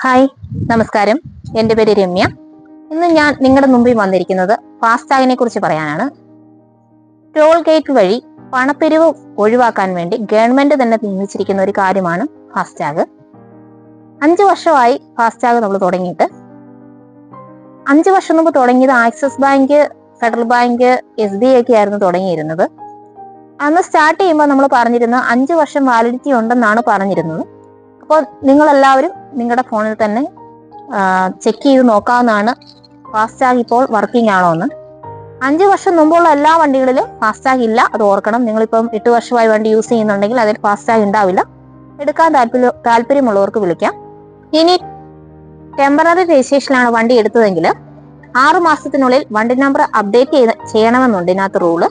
Hi നമസ്കാരം. എന്റെ പേര് രമ്യ. ഇന്ന് ഞാൻ നിങ്ങളുടെ മുമ്പിൽ വന്നിരിക്കുന്നത് ഫാസ്ടാഗിനെ കുറിച്ച് പറയാനാണ്. ടോൾ ഗേറ്റ് വഴി പണപ്പിരിവ് ഒഴിവാക്കാൻ വേണ്ടി ഗവൺമെന്റ് തന്നെ നിയമിച്ചിരിക്കുന്ന ഒരു കാര്യമാണ് ഫാസ്ടാഗ്. അഞ്ചു വർഷമായി ഫാസ്ടാഗ് നമ്മൾ തുടങ്ങിയിട്ട്. അഞ്ചു വർഷം മുമ്പ് തുടങ്ങിയത് Axis bank Federal bank S B I ഒക്കെ ആയിരുന്നു തുടങ്ങിയിരുന്നത്. അന്ന് സ്റ്റാർട്ട് ചെയ്യുമ്പോൾ നമ്മൾ പറഞ്ഞിരുന്നത് അഞ്ചു വർഷം വാലിഡിറ്റി ഉണ്ടെന്നാണ് പറഞ്ഞിരുന്നത്. അപ്പോൾ നിങ്ങൾ എല്ലാവരും നിങ്ങളുടെ ഫോണിൽ തന്നെ ചെക്ക് ചെയ്ത് നോക്കാവുന്നതാണ് ഫാസ്ടാഗ് ഇപ്പോൾ വർക്കിംഗ് ആണോ എന്ന് അഞ്ച് വർഷം മുമ്പുള്ള എല്ലാ വണ്ടികളിലും ഫാസ്ടാഗ് ഇല്ല അത് ഓർക്കണം. നിങ്ങളിപ്പം എട്ട് വർഷമായി വണ്ടി യൂസ് ചെയ്യുന്നുണ്ടെങ്കിൽ അതിൽ ഫാസ്ടാഗ് ഉണ്ടാവില്ല. എടുക്കാൻ താല്പര്യ താല്പര്യമുള്ളവർക്ക് വിളിക്കാം. ഇനി ടെമ്പററി രജിസ്ട്രേഷനിലാണ് വണ്ടി എടുത്തതെങ്കിൽ ആറു മാസത്തിനുള്ളിൽ വണ്ടി നമ്പർ അപ്ഡേറ്റ് ചെയ്ത് ചെയ്യണമെന്നുണ്ട് ഇതിനകത്ത് റൂൾ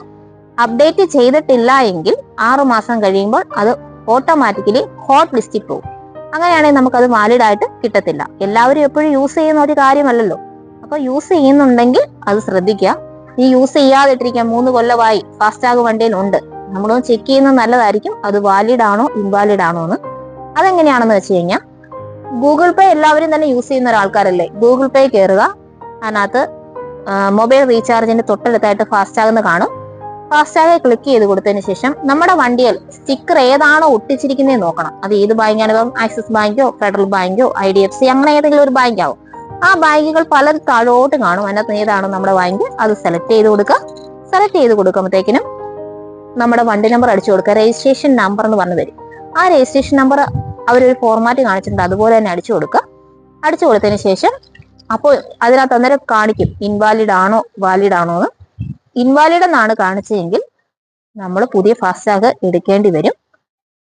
അപ്ഡേറ്റ് ചെയ്തിട്ടില്ല എങ്കിൽ ആറു മാസം കഴിയുമ്പോൾ അത് ഓട്ടോമാറ്റിക്കലി ഹോട്ട് ലിസ്റ്റിൽ പോകും. അങ്ങനെയാണെങ്കിൽ നമുക്കത് വാലിഡ് ആയിട്ട് കിട്ടത്തില്ല. എല്ലാവരും എപ്പോഴും യൂസ് ചെയ്യുന്ന ഒരു കാര്യമല്ലല്ലോ. അപ്പൊ യൂസ് ചെയ്യുന്നുണ്ടെങ്കിൽ അത് ശ്രദ്ധിക്കുക. ഈ യൂസ് ചെയ്യാതിട്ടിരിക്കാൻ മൂന്ന് കൊല്ലമായി ഫാസ്ടാഗ് വണ്ടിയിൽ ഉണ്ട്. നമ്മളൊന്ന് ചെക്ക് ചെയ്യുന്നത് നല്ലതായിരിക്കും. അത് വാലിഡ് ആണോ ഇൻവാലിഡ് ആണോ എന്ന്. അതെങ്ങനെയാണെന്ന് വെച്ച് കഴിഞ്ഞാൽ ഗൂഗിൾ പേ എല്ലാവരും തന്നെ യൂസ് ചെയ്യുന്ന ഒരാൾക്കാരല്ലേ? ഗൂഗിൾ പേ കയറുക അതിനകത്ത് മൊബൈൽ റീചാർജിന്റെ തൊട്ടടുത്തായിട്ട് ഫാസ്റ്റാഗ് എന്ന് കാണും. ഫാസ്ടാഗ് ക്ലിക്ക് ചെയ്ത് കൊടുത്തതിന് ശേഷം നമ്മുടെ വണ്ടിയിൽ സ്റ്റിക്കർ ഏതാണോ ഒട്ടിച്ചിരിക്കുന്നത് നോക്കണം. അത് ഏത് ബാങ്കാണ് ഇപ്പം ആക്സിസ് ബാങ്കോ ഫെഡറൽ ബാങ്കോ ഐ ഡി എഫ് സി അങ്ങനെ ഏതെങ്കിലും ഒരു ബാങ്കാവും ആ ബാങ്കുകൾ പല താഴോട്ട് കാണും. അതിനകത്ത് ഏതാണോ നമ്മുടെ ബാങ്ക് അത് സെലക്ട് ചെയ്ത് കൊടുക്കുക. സെലക്ട് ചെയ്ത് കൊടുക്കുമ്പോഴത്തേക്കിനും നമ്മുടെ വണ്ടി നമ്പർ അടിച്ചു കൊടുക്കുക. രജിസ്ട്രേഷൻ നമ്പർ എന്ന് പറഞ്ഞു തരും ആ രജിസ്ട്രേഷൻ നമ്പർ അവരൊരു ഫോർമാറ്റ് കാണിച്ചിട്ടുണ്ട്. അതുപോലെ തന്നെ അടിച്ചു കൊടുക്കുക. അടിച്ചു കൊടുത്തതിന് ശേഷം അപ്പോൾ അതിനകത്ത് അന്നേരം കാണിക്കും. ഇൻവാലിഡ് ആണോ വാലിഡ് ആണോ എന്ന്. ഇൻവാലിഡ് എന്നാണ് കാണിച്ചതെങ്കിൽ നമ്മൾ പുതിയ ഫാസ്ടാഗ് എടുക്കേണ്ടി വരും.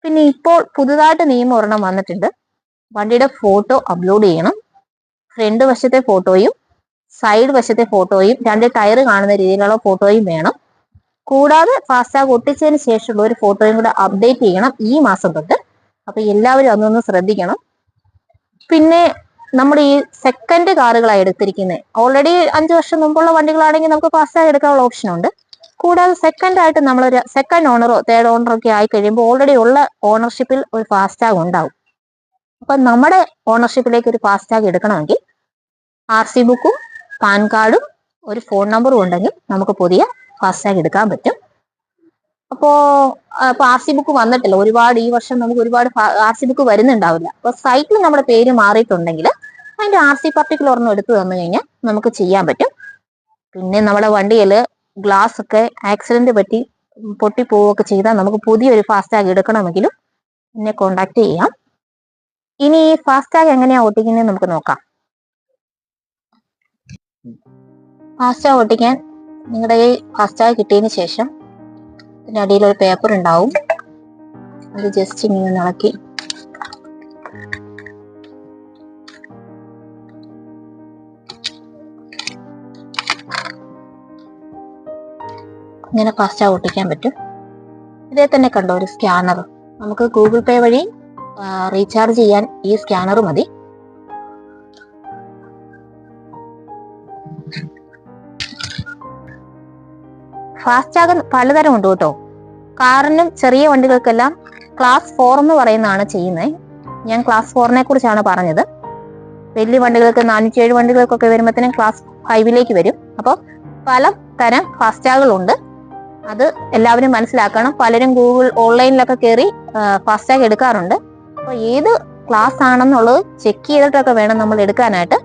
പിന്നെ ഇപ്പോൾ പുതുതായിട്ട് നിയമം വന്നിട്ടുണ്ട്. വണ്ടിയുടെ ഫോട്ടോ അപ്ലോഡ് ചെയ്യണം. ഫ്രണ്ട് വശത്തെ ഫോട്ടോയും സൈഡ് വശത്തെ ഫോട്ടോയും രണ്ട് ടയർ കാണുന്ന രീതിയിലുള്ള ഫോട്ടോയും വേണം. കൂടാതെ ഫാസ്ടാഗ് ഒട്ടിച്ചതിന് ശേഷമുള്ള ഒരു ഫോട്ടോയും കൂടെ അപ്ഡേറ്റ് ചെയ്യണം ഈ മാസം തൊട്ട്. അപ്പൊ എല്ലാവരും അതൊന്ന് ശ്രദ്ധിക്കണം. പിന്നെ നമ്മൾ ഈ സെക്കൻഡ് കാറുകളായി എടുത്തിരിക്കുന്നത് ഓൾറെഡി അഞ്ച് വർഷം മുമ്പുള്ള വണ്ടികളാണെങ്കിൽ നമുക്ക് ഫാസ്റ്റാഗ് എടുക്കാനുള്ള ഓപ്ഷൻ ഉണ്ട്. കൂടാതെ സെക്കൻഡ് ആയിട്ട് നമ്മളൊരു സെക്കൻഡ് ഓണറോ തേർഡ് ഓണറോ ഒക്കെ ആയി കഴിയുമ്പോൾ ഓൾറെഡി ഉള്ള ഓണർഷിപ്പിൽ ഒരു ഫാസ്റ്റാഗ് ഉണ്ടാവും. അപ്പൊ നമ്മുടെ ഓണർഷിപ്പിലേക്ക് ഒരു ഫാസ്റ്റാഗ് എടുക്കണമെങ്കിൽ ആർ സി ബുക്കും പാൻ കാർഡും ഒരു ഫോൺ നമ്പറും ഉണ്ടെങ്കിൽ നമുക്ക് പുതിയ ഫാസ്റ്റാഗ് എടുക്കാൻ പറ്റും. അപ്പോ അപ്പൊ ആർ സി ബുക്ക് വന്നിട്ടില്ല. ഒരുപാട് ഈ വർഷം നമുക്ക് ഒരുപാട് ആർ സി ബുക്ക് വരുന്നുണ്ടാവില്ല. അപ്പൊ സൈറ്റിൽ നമ്മുടെ പേര് മാറിയിട്ടുണ്ടെങ്കിൽ അതിന്റെ ആർ സി പർട്ടിക്കുലർ ഒരെണ്ണം എടുത്തു തന്നു കഴിഞ്ഞാൽ നമുക്ക് ചെയ്യാൻ പറ്റും. പിന്നെ നമ്മുടെ വണ്ടിയിൽ ഗ്ലാസ് ഒക്കെ ആക്സിഡന്റ് പറ്റി പൊട്ടി പോവുകയൊക്കെ ചെയ്താൽ നമുക്ക് പുതിയൊരു ഫാസ്റ്റാഗ് എടുക്കണമെങ്കിലും എന്നെ കോണ്ടാക്ട് ചെയ്യാം. ഇനി ഈ ഫാസ്റ്റാഗ് എങ്ങനെയാ ഒട്ടിക്കുന്നത് നമുക്ക് നോക്കാം. ഫാസ്റ്റാഗ് ഒട്ടിക്കാൻ നിങ്ങളുടെ ഈ ഫാസ്റ്റാഗ് കിട്ടിയതിന് ശേഷം ഇതിന്റെ അടിയിൽ ഒരു പേപ്പർ ഉണ്ടാവും. അത് ജസ്റ്റ് ഇങ്ങനെ ഇളക്കി ഇങ്ങനെ ഫാസ്റ്റാ ഒട്ടിക്കാൻ പറ്റും. ഇതേ തന്നെ കണ്ടോ ഒരു സ്കാനർ നമുക്ക് ഗൂഗിൾ പേ വഴി റീചാർജ് ചെയ്യാൻ ഈ സ്കാനർ മതി. ഫാസ്റ്റാഗ് പലതരം ഉണ്ട് കേട്ടോ. കാറിനും ചെറിയ വണ്ടികൾക്കെല്ലാം ക്ലാസ് ഫോർ എന്ന് പറയുന്നതാണ് ചെയ്യുന്നത് ഞാൻ ക്ലാസ് ഫോറിനെ കുറിച്ചാണ് പറഞ്ഞത്. വലിയ വണ്ടികൾക്ക് നാനൂറ്റി ഏഴ് വണ്ടികൾക്കൊക്കെ വരുമ്പോഴത്തേനും ക്ലാസ് ഫൈവിലേക്ക് വരും. അപ്പോൾ പല തരം ഫാസ്റ്റാഗുകളുണ്ട് അത് എല്ലാവരും മനസ്സിലാക്കണം. പലരും ഗൂഗിൾ ഓൺലൈനിലൊക്കെ കയറി ഫാസ്റ്റാഗ് എടുക്കാറുണ്ട്. അപ്പോൾ ഏത് ക്ലാസ് ആണെന്നുള്ളത് ചെക്ക് ചെയ്തിട്ടൊക്കെ വേണം നമ്മൾ എടുക്കാനായിട്ട്.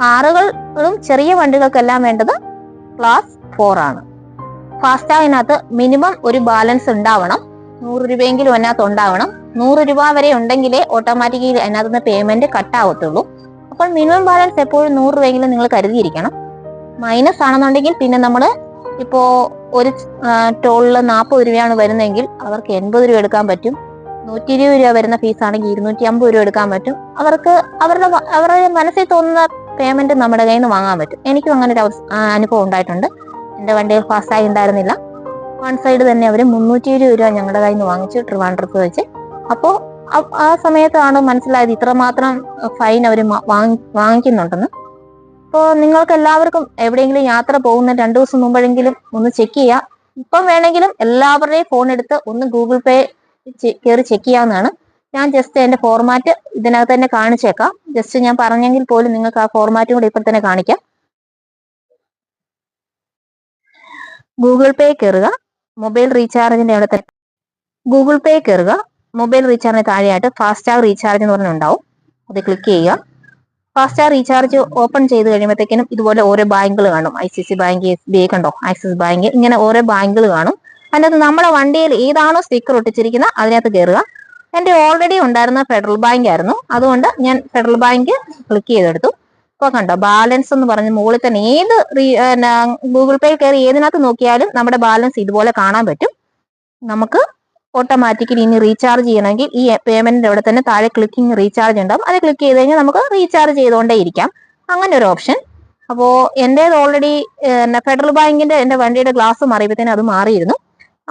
കാറുകളും ചെറിയ വണ്ടികൾക്കെല്ലാം വേണ്ടത് ക്ലാസ് ഫോർ ആണ്. ഫാസ്റ്റാഗിനകത്ത് മിനിമം ഒരു ബാലൻസ് ഉണ്ടാവണം. നൂറ് രൂപയെങ്കിലും അതിനകത്ത് ഉണ്ടാവണം. നൂറ് രൂപ വരെ ഉണ്ടെങ്കിലേ ഓട്ടോമാറ്റിക്കലി അതിനകത്ത് നിന്ന് പേയ്മെന്റ് കട്ട് ആവത്തുള്ളൂ. അപ്പോൾ മിനിമം ബാലൻസ് എപ്പോഴും നൂറ് രൂപയെങ്കിലും നിങ്ങൾ കരുതിയിരിക്കണം. മൈനസ് ആണെന്നുണ്ടെങ്കിൽ പിന്നെ നമ്മൾ ഇപ്പോ ഒരു ടോളിൽ നാൽപ്പത് രൂപയാണ് വരുന്നതെങ്കിൽ അവർക്ക് എൺപത് രൂപ എടുക്കാൻ പറ്റും. നൂറ്റി ഇരുപത് രൂപ വരുന്ന ഫീസ് ആണെങ്കിൽ ഇരുന്നൂറ്റി അമ്പത് രൂപ എടുക്കാൻ പറ്റും. അവർക്ക് അവരുടെ അവരുടെ മനസ്സിൽ തോന്നുന്ന പേയ്മെന്റ് നമ്മുടെ കയ്യിൽ നിന്ന് വാങ്ങാൻ പറ്റും. എനിക്കും അങ്ങനെ ഒരു അനുഭവം ഉണ്ടായിട്ടുണ്ട്. എന്റെ വണ്ടിയിൽ ഫാസ്റ്റായി ഉണ്ടായിരുന്നില്ല. വൺ സൈഡ് തന്നെ അവർ മുന്നൂറ്റി ഇരുപത് രൂപ ഞങ്ങളുടെ കയ്യിൽ നിന്ന് വാങ്ങിച്ചു ട്രിവാൻഡ്രത്ത് വെച്ച്. അപ്പോൾ ആ സമയത്താണ് മനസ്സിലായത് ഇത്രമാത്രം ഫൈൻ അവർ വാങ്ങിക്കുന്നുണ്ടെന്ന്. അപ്പോൾ നിങ്ങൾക്ക് എല്ലാവർക്കും എവിടെയെങ്കിലും യാത്ര പോകുന്ന രണ്ടു ദിവസം മുമ്പെങ്കിലും ഒന്ന് ചെക്ക് ചെയ്യാം. ഇപ്പം വേണമെങ്കിലും എല്ലാവരുടെയും ഫോൺ എടുത്ത് ഒന്ന് ഗൂഗിൾ പേ കയറി ചെക്ക് ചെയ്യാവുന്നതാണ്. ഞാൻ ജസ്റ്റ് എന്റെ ഫോർമാറ്റ് ഇതിനകത്ത് തന്നെ കാണിച്ചേക്കാം. ജസ്റ്റ് ഞാൻ പറഞ്ഞെങ്കിൽ പോലും നിങ്ങൾക്ക് ആ ഫോർമാറ്റും കൂടി ഇപ്പം തന്നെ കാണിക്കാം. ഗൂഗിൾ പേ കയറുക മൊബൈൽ റീചാർജിന്റെ അവിടെ തന്നെ. ഗൂഗിൾ പേ കയറുക മൊബൈൽ റീചാർജിന് താഴെയായിട്ട് ഫാസ്റ്റാഗ് റീചാർജ് എന്ന് പറഞ്ഞുണ്ടാവും. അത് ക്ലിക്ക് ചെയ്യുക. ഫാസ്റ്റാഗ് റീചാർജ് ഓപ്പൺ ചെയ്ത് കഴിയുമ്പോഴത്തേക്കിനും ഇതുപോലെ ഓരോ ബാങ്കുകൾ കാണും. I C C bank S B I കണ്ടോ? ആക്സിസ് ബാങ്ക് ഇങ്ങനെ ഓരോ ബാങ്കുകൾ കാണും. അതിനകത്ത് നമ്മുടെ വണ്ടിയിൽ ഏതാണോ സ്റ്റിക്കർ ഒട്ടിച്ചിരിക്കുന്നത് അതിനകത്ത് കയറുക എന്റെ ഓൾറെഡി ഉണ്ടായിരുന്ന ഫെഡറൽ ബാങ്ക് ആയിരുന്നു. അതുകൊണ്ട് ഞാൻ ഫെഡറൽ ബാങ്ക് ക്ലിക്ക് ചെയ്തെടുത്തു. ഇപ്പൊ കണ്ടോ? ബാലൻസ് എന്ന് പറഞ്ഞ് മുകളിൽ തന്നെ ഏത് ഗൂഗിൾ പേയിൽ കയറി ഏതിനകത്ത് നോക്കിയാലും നമ്മുടെ ബാലൻസ് ഇതുപോലെ കാണാൻ പറ്റും. നമുക്ക് ഓട്ടോമാറ്റിക്കലി ഇനി റീചാർജ് ചെയ്യണമെങ്കിൽ ഈ പേയ്മെന്റിന്റെ അവിടെ തന്നെ താഴെ ക്ലിക്കിങ് റീചാർജ് ഉണ്ടാവും. അത് ക്ലിക്ക് ചെയ്ത് കഴിഞ്ഞാൽ നമുക്ക് റീചാർജ് ചെയ്തുകൊണ്ടേ ഇരിക്കാം. അങ്ങനെ ഒരു ഓപ്ഷൻ അപ്പോൾ എന്റേത് ഓൾറെഡി ഫെഡറൽ ബാങ്കിന്റെ എന്റെ വണ്ടിയുടെ ഗ്ലാസ് മാറിയപ്പോഴത്തേനും അത് മാറിയിരുന്നു.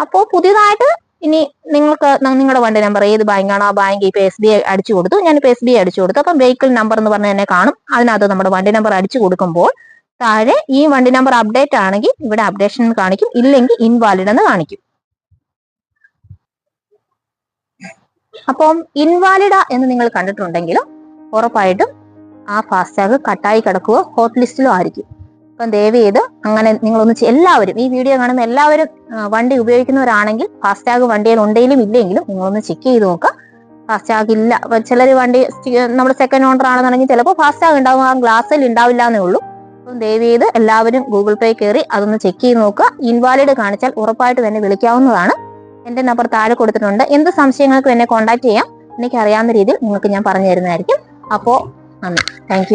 അപ്പോൾ പുതിയതായിട്ട് ഇനി നിങ്ങൾക്ക് നിങ്ങളുടെ വണ്ടി നമ്പർ ഏത് ബാങ്കാണോ? ആ ബാങ്ക് ഇപ്പൊ എസ് ബി ഐ അടിച്ചു കൊടുത്തു. ഞാനിപ്പോൾ എസ് ബി ഐ അടിച്ചു കൊടുത്തു. അപ്പം വെഹിക്കിൾ നമ്പർ എന്ന് പറഞ്ഞ തന്നെ കാണും. അതിനകത്ത് നമ്മുടെ വണ്ടി നമ്പർ അടിച്ചു കൊടുക്കുമ്പോൾ താഴെ ഈ വണ്ടി നമ്പർ അപ്ഡേറ്റ് ആണെങ്കിൽ ഇവിടെ അപ്ഡേഷൻ കാണിക്കും. ഇല്ലെങ്കിൽ ഇൻവാലിഡ് എന്ന് കാണിക്കും. അപ്പം ഇൻവാലിഡ എന്ന് നിങ്ങൾ കണ്ടിട്ടുണ്ടെങ്കിലും ഉറപ്പായിട്ടും ആ ഫാസ്ടാഗ് കട്ടായി കിടക്കുകയോ ഹോട്ട് ലിസ്റ്റിലോ ആയിരിക്കും. അപ്പം ദയവ് ചെയ്ത് അങ്ങനെ നിങ്ങളൊന്ന് എല്ലാവരും ഈ വീഡിയോ കാണുന്ന എല്ലാവരും വണ്ടി ഉപയോഗിക്കുന്നവരാണെങ്കിൽ ഫാസ്ടാഗ് വണ്ടിയിൽ ഉണ്ടെങ്കിലും ഇല്ലെങ്കിലും നിങ്ങളൊന്ന് ചെക്ക് ചെയ്ത് നോക്കുക. ഫാസ്ടാഗ് ഇല്ല. ചിലർ വണ്ടി നമ്മൾ സെക്കൻഡ് ഓണർ ആണെന്നുണ്ടെങ്കിൽ ചിലപ്പോൾ ഫാസ്ടാഗ് ഉണ്ടാവും ആ ഗ്ലാസ്സിൽ ഉണ്ടാവില്ല എന്നേ ഉള്ളൂ. അപ്പം ദയവ് ചെയ്ത് എല്ലാവരും ഗൂഗിൾ പേ കയറി അതൊന്ന് ചെക്ക് ചെയ്ത് നോക്കുക. ഇൻവാലിഡ് കാണിച്ചാൽ ഉറപ്പായിട്ട് തന്നെ വിളിക്കാവുന്നതാണ്. എന്റെ നമ്പർ താഴെ കൊടുത്തിട്ടുണ്ട്. എന്ത് സംശയങ്ങൾക്കും എന്നെ കോൺടാക്ട് ചെയ്യാം. എനിക്ക് അറിയാവുന്ന രീതിയിൽ നിങ്ങൾക്ക് ഞാൻ പറഞ്ഞു തരുന്നതായിരിക്കും അപ്പോൾ നന്ദി താങ്ക്